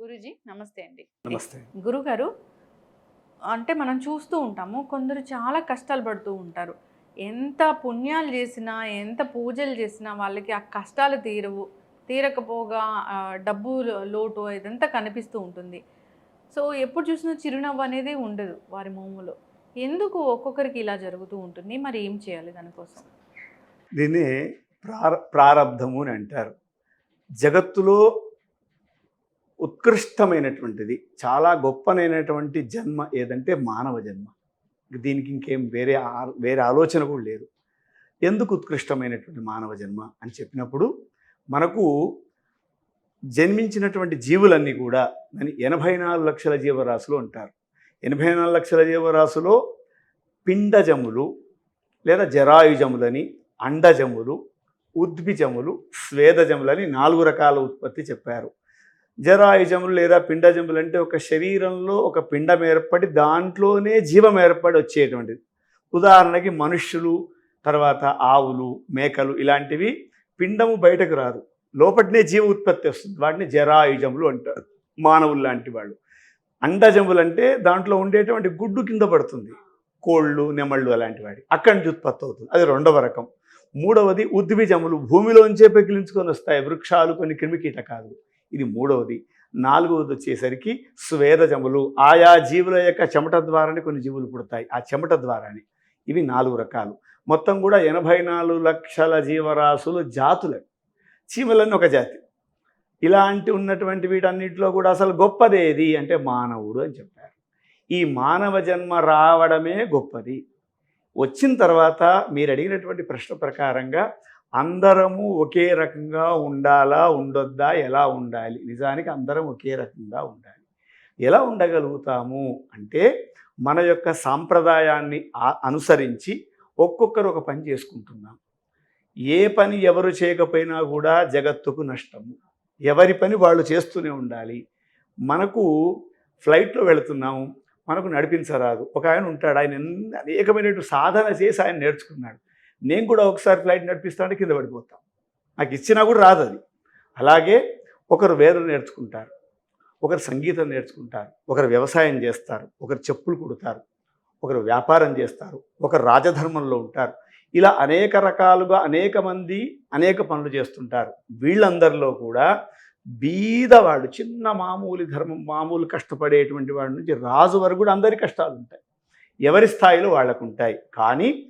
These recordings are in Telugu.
గురుజీ నమస్తే అండి. నమస్తే. గురుగారు అంటే మనం చూస్తూ ఉంటాము కొందరు చాలా కష్టాలు పడుతూ ఉంటారు. ఎంత పుణ్యాలు చేసినా ఎంత పూజలు చేసినా వాళ్ళకి ఆ కష్టాలు తీరవు తీరకపోగా డబ్బు లోటు ఇదంతా కనిపిస్తూ ఉంటుంది. సో ఎప్పుడు చూసినా చిరునవ్వు అనేది ఉండదు వారి మోములో ఎందుకు ఒక్కొక్కరికి ఇలా జరుగుతూ ఉంటుంది? మరి ఏం చేయాలి దానికోసం దీన్ని ప్రార ప్రారబ్ధము అని అంటారు. జగత్తులో ఉత్కృష్టమైనటువంటిది చాలా గొప్పనైనటువంటి జన్మ ఏదంటే మానవ జన్మ. దీనికి ఇంకేం వేరే ఆ- వేరే ఆలోచన కూడా లేదు. ఎందుకు ఉత్కృష్టమైనటువంటి మానవ జన్మ అని చెప్పినప్పుడు మనకు జన్మించినటువంటి జీవులన్నీ కూడా దాని ఎనభై నాలుగు లక్షల జీవరాశులు అంటారు. ఎనభై నాలుగు లక్షల జీవరాశులో పిండజములు లేదా జరాయుజములని అండజములు ఉద్భిజములు స్వేదజములని నాలుగు రకాల ఉత్పత్తి చెప్పారు. జరాయుజములు లేదా పిండజములు అంటే ఒక శరీరంలో ఒక పిండం ఏర్పడి దాంట్లోనే జీవం ఏర్పడి వచ్చేటువంటిది. ఉదాహరణకి మనుష్యులు తర్వాత ఆవులు మేకలు ఇలాంటివి పిండము బయటకు రాదు. లోపటినే జీవ ఉత్పత్తి వస్తుంది. వాటిని జరాయుజములు అంటారు. మానవులు లాంటి వాళ్ళు. అండజములు అంటే దాంట్లో ఉండేటువంటి గుడ్డు కింద పడుతుంది. కోళ్ళు నెమళ్ళు అలాంటి వాటి. అక్కడి నుంచి ఉత్పత్తి అవుతుంది. అది రెండవ రకం. మూడవది ఉద్భిజములు. భూమిలోంచే పెకిలించుకొని వస్తాయి. వృక్షాలు కొన్ని క్రిమికీటకాలు ఇది మూడవది. నాలుగవది వచ్చేసరికి స్వేదజములు. ఆయా జీవుల యొక్క చెమట ద్వారానే కొన్ని జీవులు పుడతాయి. ఆ చెమట ద్వారానే. ఇవి నాలుగు రకాలు. మొత్తం కూడా ఎనభై నాలుగు లక్షల జీవరాశులు జాతులు. చీమలన్నీ ఒక జాతి. ఇలాంటి ఉన్నటువంటి వీటన్నిటిలో కూడా అసలు గొప్పదేది అంటే మానవుడు అని చెప్పారు. ఈ మానవ జన్మ రావడమే గొప్పది. వచ్చిన తర్వాత మీరు అడిగినటువంటి ప్రశ్న ప్రకారంగా అందరము ఒకే రకంగా ఉండాలా ఉండొద్దా ఎలా ఉండాలి? నిజానికి అందరం ఒకే రకంగా ఉండాలి. ఎలా ఉండగలుగుతాము అంటే మన యొక్క సాంప్రదాయాన్ని అనుసరించి ఒక్కొక్కరు ఒక పని చేసుకుంటున్నాం. ఏ పని ఎవరు చేయకపోయినా కూడా జగత్తుకు నష్టము. ఎవరి పని వాళ్ళు చేస్తూనే ఉండాలి. మనకు ఫ్లైట్లో వెళుతున్నాము మనకు నడిపించరాదు. ఒక ఆయన ఉంటాడు ఆయన ఎన్ని అనేకమైనటువంటి సాధన చేసి ఆయన నేర్చుకున్నాడు. నేను కూడా ఒకసారి ఫ్లైట్ నడిపిస్తాను కింద పడిపోతాం. నాకు ఇచ్చినా కూడా రాదు అది. అలాగే ఒకరు వేదన నేర్చుకుంటారు ఒకరు సంగీతం నేర్చుకుంటారు ఒకరు వ్యవసాయం చేస్తారు ఒకరు చెప్పులు కుడతారు ఒకరు వ్యాపారం చేస్తారు ఒకరు రాజధర్మంలో ఉంటారు. ఇలా అనేక రకాలుగా అనేక మంది అనేక పనులు చేస్తుంటారు. వీళ్ళందరిలో కూడా బీదవాడు చిన్న మామూలు ధర్మం మామూలు కష్టపడేటువంటి వాడి నుంచి రాజు వరకు కూడా అందరి కష్టాలు ఉంటాయి. ఎవరి స్థాయిలో వాళ్ళకు ఉంటాయి. కానీ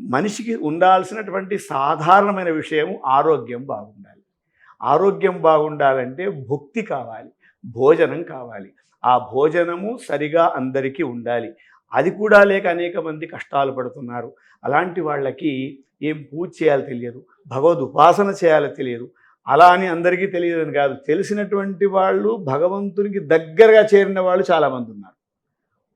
మనిషికి ఉండాల్సినటువంటి సాధారణమైన విషయం ఆరోగ్యం బాగుండాలి. ఆరోగ్యం బాగుండాలంటే భుక్తి కావాలి భోజనం కావాలి. ఆ భోజనము సరిగా అందరికీ ఉండాలి. అది కూడా లేక అనేక మంది కష్టాలు పడుతున్నారు. అలాంటి వాళ్ళకి ఏం పూజ చేయాలో తెలియదు భగవద్ ఉపాసన చేయాలో తెలియదు. అలా అని అందరికీ తెలియదని కాదు. తెలిసినటువంటి వాళ్ళు భగవంతునికి దగ్గరగా చేరిన వాళ్ళు చాలామంది ఉన్నారు.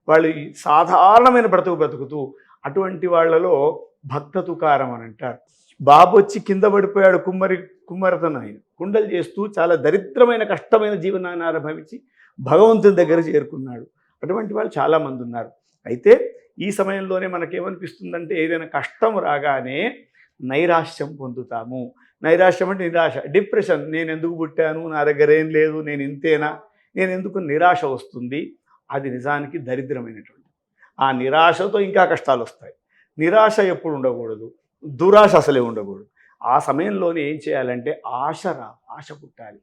వాళ్ళు సాధారణమైన బ్రతుకు బ్రతుకుతూ అటువంటి వాళ్ళలో భక్త తుకారం అని అంటారు. బాబు వచ్చి కింద పడిపోయాడు కుమ్మరి కుమ్మరతను ఆయన. కుండలు చేస్తూ చాలా దరిద్రమైన కష్టమైన జీవనాన్ని ఆరంభించి భగవంతుని దగ్గర చేరుకున్నాడు. అటువంటి వాళ్ళు చాలామంది ఉన్నారు. అయితే ఈ సమయంలోనే మనకేమనిపిస్తుందంటే ఏదైనా కష్టం రాగానే నైరాశ్యం పొందుతాము. నైరాశ్యం అంటే నిరాశ. డిప్రెషన్. నేను ఎందుకు పుట్టాను? నా దగ్గర ఏం లేదు. నేను ఇంతేనా? నేను ఎందుకు నిరాశ వస్తుంది? అది నిజానికి దరిద్రమైనటువంటి ఆ నిరాశతో ఇంకా కష్టాలు వస్తాయి నిరాశ ఎప్పుడు ఉండకూడదు దురాశ అసలే ఉండకూడదు. ఆ సమయంలోనే ఏం చేయాలంటే ఆశ రా ఆశ పుట్టాలి.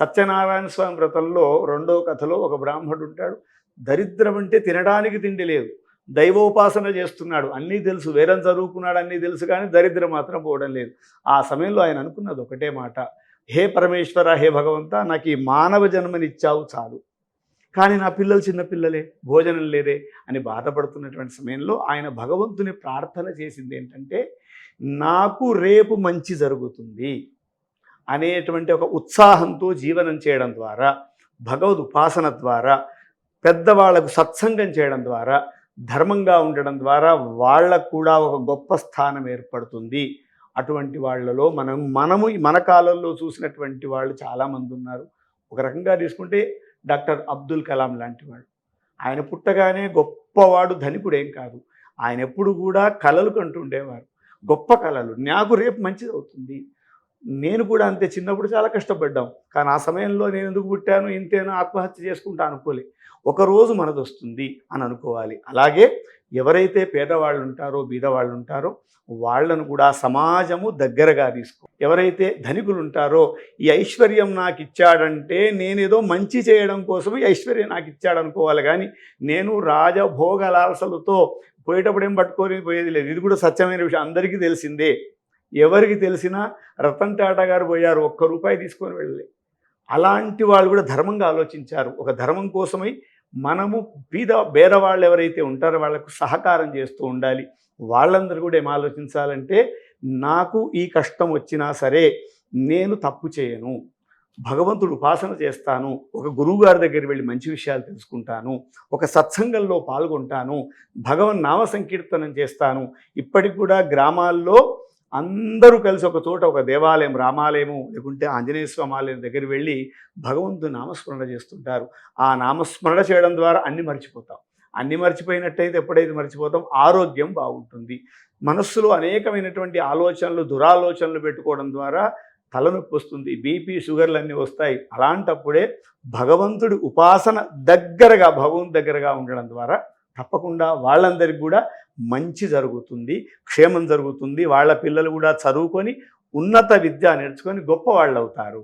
సత్యనారాయణ స్వామి వ్రతంలో రెండో కథలో ఒక బ్రాహ్మడు ఉంటాడు దరిద్రం అంటే తినడానికి తిండి లేదు దైవోపాసన చేస్తున్నాడు అన్నీ తెలుసు వేరం చదువుకున్నాడు అన్నీ తెలుసు కానీ దరిద్రం మాత్రం పోవడం లేదు. ఆ సమయంలో ఆయన అనుకున్నది ఒకటే మాట హే పరమేశ్వర హే భగవంత నాకు ఈ మానవ జన్మనిచ్చావు చాలు. కానీ నా పిల్లలు చిన్నపిల్లలే భోజనం లేదే అని బాధపడుతున్నటువంటి సమయంలో ఆయన భగవంతుని ప్రార్థన చేసింది ఏంటంటే నాకు రేపు మంచి జరుగుతుంది అనేటువంటి ఒక ఉత్సాహంతో జీవనం చేయడం ద్వారా భగవద్ ఉపాసన ద్వారా పెద్దవాళ్ళకు సత్సంగం చేయడం ద్వారా ధర్మంగా ఉండడం ద్వారా వాళ్ళకు కూడా ఒక గొప్ప స్థానం ఏర్పడుతుంది. అటువంటి వాళ్ళలో మనం మనము మన కాలంలో చూసినటువంటి వాళ్ళు చాలామంది ఉన్నారు. ఒక రకంగా తీసుకుంటే డాక్టర్ అబ్దుల్ కలాం లాంటి వాడు. ఆయన పుట్టగానే గొప్పవాడు ధనికుడు ఏం కాదు. ఆయన ఎప్పుడు కూడా కళలు కంటూ ఉండేవారు. గొప్ప కళలు నాకు రేపు మంచిది అవుతుంది. నేను కూడా అంతే చిన్నప్పుడు చాలా కష్టపడ్డాం. కానీ ఆ సమయంలో నేను ఎందుకు పుట్టాను ఇంతేనా ఆత్మహత్య చేసుకుంటా అనుకోలే. ఒక రోజు మనది వస్తుంది అని అనుకోవాలి. అలాగే ఎవరైతే పేదవాళ్ళు ఉంటారో బీదవాళ్ళు ఉంటారో వాళ్ళను కూడా సమాజము దగ్గరగా తీసుకో. ఎవరైతే ధనికులు ఉంటారో ఈ ఐశ్వర్యం నాకు ఇచ్చాడంటే నేనేదో మంచి చేయడం కోసం ఈ ఐశ్వర్యం నాకు ఇచ్చాడు అనుకోవాలి కానీ నేను రాజభోగలాలసలతో పోయేటప్పుడు ఏం పట్టుకొని పోయేది లేదు. ఇది కూడా సత్యమైన విషయం. అందరికీ తెలిసిందే. ఎవరికి తెలిసినా రతన్ టాటా గారు పోయారు ఒక్క రూపాయి తీసుకొని వెళ్ళలే. అలాంటి వాళ్ళు కూడా ధర్మంగా ఆలోచించారు. ఒక ధర్మం కోసమై మనము బీద బేదవాళ్ళు ఎవరైతే ఉంటారో వాళ్ళకు సహకారం చేస్తూ ఉండాలి. వాళ్ళందరూ కూడా ఏం ఆలోచించాలంటే నాకు ఈ కష్టం వచ్చినా సరే నేను తప్పు చేయను. భగవంతుడు ఉపాసన చేస్తాను. ఒక గురువు గారి దగ్గర వెళ్ళి మంచి విషయాలు తెలుసుకుంటాను. ఒక సత్సంగంలో పాల్గొంటాను. భగవన్ నామ సంకీర్తనం చేస్తాను. ఇప్పటికి కూడా గ్రామాల్లో అందరూ కలిసి ఒక చోట ఒక దేవాలయం రామాలయము లేకుంటే ఆంజనేయ స్వామి ఆలయం దగ్గర వెళ్ళి భగవంతుని నామస్మరణ చేస్తుంటారు. ఆ నామస్మరణ చేయడం ద్వారా అన్ని మర్చిపోతాం. అన్ని మర్చిపోయినట్టయితే ఎప్పుడైతే మర్చిపోతాం ఆరోగ్యం బాగుంటుంది. మనస్సులో అనేకమైనటువంటి ఆలోచనలు దురాలోచనలు పెట్టుకోవడం ద్వారా తలనొప్పి వస్తుంది బీపీ షుగర్లు అన్నీ వస్తాయి. అలాంటప్పుడే భగవంతుడి ఉపాసన దగ్గరగా భగవంతు దగ్గరగా ఉండడం ద్వారా తప్పకుండా వాళ్ళందరికీ కూడా మంచి జరుగుతుంది క్షేమం జరుగుతుంది. వాళ్ళ పిల్లలు కూడా చదువుకొని ఉన్నత విద్య నేర్చుకొని గొప్ప వాళ్ళు అవుతారు